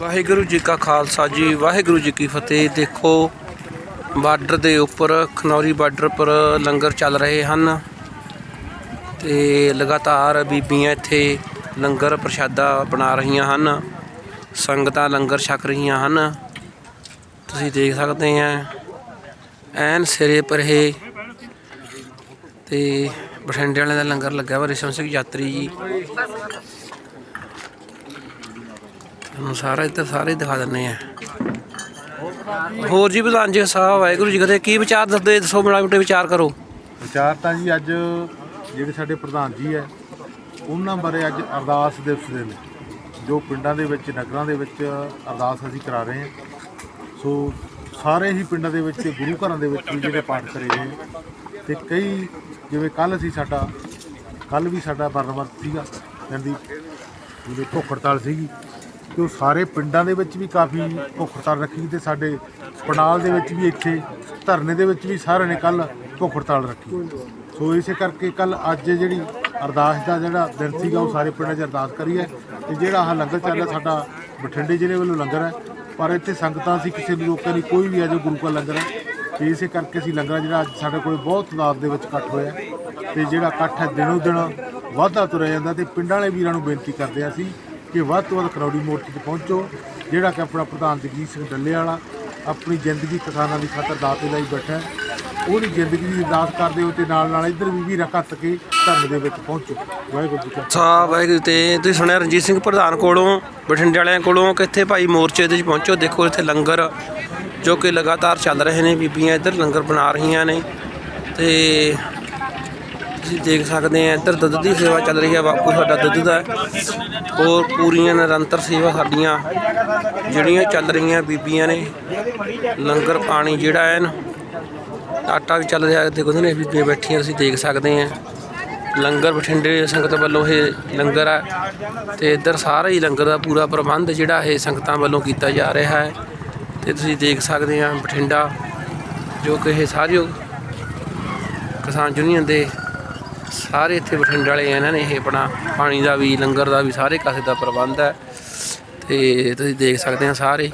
ਵਾਹਿਗੁਰੂ ਜੀ ਕਾ ਖਾਲਸਾ ਜੀ, ਵਾਹਿਗੁਰੂ ਜੀ ਕੀ ਫਤਿਹ। ਦੇਖੋ, ਬਾਰਡਰ ਦੇ ਉੱਪਰ, ਖਨੌਰੀ ਬਾਰਡਰ ਪਰ ਲੰਗਰ ਚੱਲ ਰਹੇ ਹਨ ਤੇ ਲਗਾਤਾਰ ਬੀਬੀਆਂ ਇੱਥੇ ਲੰਗਰ ਪ੍ਰਸ਼ਾਦਾ ਬਣਾ ਰਹੀਆਂ ਹਨ, ਸੰਗਤਾਂ ਲੰਗਰ ਛਕ ਰਹੀਆਂ ਹਨ। ਤੁਸੀਂ ਦੇਖ ਸਕਦੇ ਆ, ਐਨ ਸਿਰੇ ਪਰ ਇਹ ਤੇ ਬਠਿੰਡੇ ਵਾਲਿਆਂ ਦਾ ਲੰਗਰ ਲੱਗਾ ਵਾ, ਰਿਸ਼ਮ ਸਿੰਘ ਯਾਤਰੀ ਜੀ। ਤੁਹਾਨੂੰ ਸਾਰਾ ਇੱਧਰ ਸਾਰੇ ਹੀ ਦਿਖਾ ਦਿੰਨੇ ਆ ਹੋਰ ਜੀ ਪ੍ਰਧਾਨ ਜੀ ਸਾਹਿਬ ਵਾਹਿਗੁਰੂ ਜੀ ਕਦੇ ਕੀ ਵਿਚਾਰ ਦੱਸਦੇ, ਦੱਸੋ ਮਿਲਾ ਮੋਟੇ ਵਿਚਾਰ ਕਰੋ। ਵਿਚਾਰ ਤਾਂ ਜੀ ਅੱਜ ਜਿਹੜੇ ਸਾਡੇ ਪ੍ਰਧਾਨ ਜੀ ਹੈ, ਉਹਨਾਂ ਬਾਰੇ ਅੱਜ ਅਰਦਾਸ ਦਿਵਸ ਦੇ ਨੇ। ਜੋ ਪਿੰਡਾਂ ਦੇ ਵਿੱਚ, ਨਗਰਾਂ ਦੇ ਵਿੱਚ ਅਰਦਾਸ ਅਸੀਂ ਕਰਾ ਰਹੇ ਹਾਂ। ਸੋ ਸਾਰੇ ਹੀ ਪਿੰਡਾਂ ਦੇ ਵਿੱਚ, ਗੁਰੂ ਘਰਾਂ ਦੇ ਵਿੱਚ ਵੀ ਜਿਹੜੇ ਪਾਠ ਕਰੇ ਗਏ ਤੇ ਕਈ, ਜਿਵੇਂ ਕੱਲ ਅਸੀਂ ਸਾਡਾ ਕੱਲ ਵੀ ਸਾਡਾ ਬਰਨਵਰ ਸੀਗਾ ਕਹਿੰਦੀ ਜਿਹਦੇ ਭੁੱਖ ਹੜਤਾਲ ਸੀਗੀ। ਤੇ ਉਹ ਸਾਰੇ ਪਿੰਡਾਂ ਦੇ ਵਿੱਚ ਵੀ ਕਾਫੀ ਭੁੱਖ ਹੜਤਾਲ ਰੱਖੀ ਤੇ ਸਾਡੇ ਪਨਾਲ ਦੇ ਵਿੱਚ ਵੀ ਇੱਥੇ, ਧਰਨੇ ਦੇ ਵਿੱਚ ਵੀ ਸਾਰਿਆਂ ਨੇ ਕੱਲ ਭੁੱਖ ਹੜਤਾਲ ਰੱਖੀ। ਸੋ ਇਸੇ ਕਰਕੇ ਕੱਲ ਅੱਜ ਜਿਹੜੀ ਅਰਦਾਸ ਦਾ ਜਿਹੜਾ ਦਿਨ ਸੀਗਾ, ਉਹ ਸਾਰੇ ਪਿੰਡਾਂ 'ਚ ਅਰਦਾਸ ਕਰੀ ਹੈ ਤੇ ਜਿਹੜਾ ਆਹ ਲੰਗਰ ਚੱਲ ਰਿਹਾ ਸਾਡਾ ਬਠਿੰਡੇ ਜ਼ਿਲ੍ਹੇ ਵੱਲੋਂ ਲੰਗਰ ਹੈ, ਪਰ ਇੱਥੇ ਸੰਗਤਾਂ ਸੀ ਕਿਸੇ ਨੂੰ ਰੋਕਿਆ ਨਹੀਂ, ਕੋਈ ਵੀ ਆ ਜੋ ਗੁਰੂ ਕਾ ਲੰਗਰ ਹੈ। ਤੇ ਇਸੇ ਕਰਕੇ ਅਸੀਂ ਲੰਗਰ ਜਿਹੜਾ ਅੱਜ ਸਾਡੇ ਕੋਲ ਬਹੁਤ ਤਾਦਾਦ ਦੇ ਵਿੱਚ ਇਕੱਠ ਹੋਇਆ ਤੇ ਜਿਹੜਾ ਇਕੱਠ ਹੈ ਦਿਨੋ ਦਿਨ ਵਾਧਾ ਤੁਰਿਆ ਜਾਂਦਾ ਤੇ ਪਿੰਡਾਂ ਵਾਲੇ ਵੀਰਾਂ ਨੂੰ ਬੇਨਤੀ ਕਰਦੇ ਹਾਂ ਅਸੀਂ ਕਿ ਵੱਧ ਤੋਂ ਵੱਧ ਕਰੌੜੀ ਮੋਰਚੇ 'ਚ ਪਹੁੰਚੋ, ਜਿਹੜਾ ਕਿ ਆਪਣਾ ਪ੍ਰਧਾਨ ਜਗਜੀਤ ਸਿੰਘ ਡੱਲੇ ਵਾਲਾ ਆਪਣੀ ਜ਼ਿੰਦਗੀ ਕਿਸਾਨਾਂ ਦੀ ਖਾਤਰ ਦਾਤੇ ਲਈ ਬੈਠਾ ਉਹਦੀ ਜ਼ਿੰਦਗੀ ਦੀ ਅਰਦਾਸ ਕਰਦੇ ਹੋ ਤੇ ਨਾਲ ਨਾਲ ਇੱਧਰ ਵੀ ਵੀਰਾਂ ਘੱਤ ਕੇ ਧਰਮ ਦੇ ਵਿੱਚ ਪਹੁੰਚੋ। ਵਾਹਿਗੁਰੂ ਜੀ ਕਾ ਸਾਹਿਬ ਵਾਹਿਗੁਰੂ ਤੇ ਤੁਸੀਂ ਸੁਣਿਆ ਰਣਜੀਤ ਸਿੰਘ ਪ੍ਰਧਾਨ ਕੋਲੋਂ, ਬਠਿੰਡੇ ਵਾਲਿਆਂ ਕੋਲੋਂ ਕਿ ਇੱਥੇ ਭਾਈ ਮੋਰਚੇ ਦੇ ਵਿੱਚ ਪਹੁੰਚੋ। ਦੇਖੋ ਇੱਥੇ ਲੰਗਰ ਜੋ ਕਿ ਲਗਾਤਾਰ ਚੱਲ ਰਹੇ ਨੇ, ਬੀਬੀਆਂ ਇੱਧਰ ਲੰਗਰ ਬਣਾ ਰਹੀਆਂ ਨੇ ਤੇ ਤੁਸੀਂ ਦੇਖ ਸਕਦੇ ਆ, ਇੱਧਰ ਦੁੱਧ ਦੀ ਸੇਵਾ ਚੱਲ ਰਹੀ ਹੈ ਬਾਪੂ, ਸਾਡਾ ਦੁੱਧ ਦਾ। ਹੋਰ ਪੂਰੀਆਂ ਨਿਰੰਤਰ ਸੇਵਾ ਸਾਡੀਆਂ, ਜਿਹੜੀਆਂ ਚੱਲ ਰਹੀਆਂ ਬੀਬੀਆਂ ਨੇ। ਲੰਗਰ ਪਾਣੀ ਜਿਹੜਾ ਹੈ ਨਾ ਆਟਾ ਵੀ ਚੱਲ ਰਿਹਾ, ਦੇਖੋ ਨੇ ਬੀਬੀਆਂ ਬੈਠੀਆਂ, ਤੁਸੀਂ ਦੇਖ ਸਕਦੇ ਆ। ਲੰਗਰ ਬਠਿੰਡੇ ਸੰਗਤ ਵੱਲੋਂ ਇਹ ਲੰਗਰ ਆ, ਤੇ ਇੱਧਰ ਸਾਰਾ ਹੀ ਲੰਗਰ ਦਾ ਪੂਰਾ ਪ੍ਰਬੰਧ ਜਿਹੜਾ ਇਹ ਸੰਗਤਾਂ ਵੱਲੋਂ ਕੀਤਾ ਜਾ ਰਿਹਾ ਹੈ। ਤੇ ਤੁਸੀਂ ਦੇਖ ਸਕਦੇ ਆ ਬਠਿੰਡਾ, ਜੋ ਕਿ ਇਹ ਸਾਰੇ ਕਿਸਾਨ ਯੂਨੀਅਨ ਦੇ ਸਾਰੇ ਇੱਥੇ ਬਠਿੰਡੇ ਵਾਲੇ ਇਹਨਾਂ ਨੇ ਇਹ ਆਪਣਾ ਪਾਣੀ ਦਾ ਵੀ, ਲੰਗਰ ਦਾ ਵੀ ਸਾਰੇ ਕਾਸੇ ਦਾ ਪ੍ਰਬੰਧ ਹੈ। ਤੇ ਤੁਸੀਂ ਦੇਖ ਸਕਦੇ ਆ ਸਾਰੇ।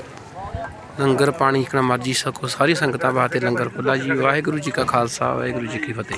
ਲੰਗਰ ਪਾਣੀ ਕਿਹੜਾ ਮਰਜ਼ੀ ਸਕੋ ਸਾਰੀ ਸੰਗਤਾਂ ਵਾਸਤੇ ਲੰਗਰ ਖੁੱਲਾ ਜੀ। ਵਾਹਿਗੁਰੂ ਜੀ ਕਾ ਖਾਲਸਾ, ਵਾਹਿਗੁਰੂ ਜੀ ਕੀ ਫਤਿਹ।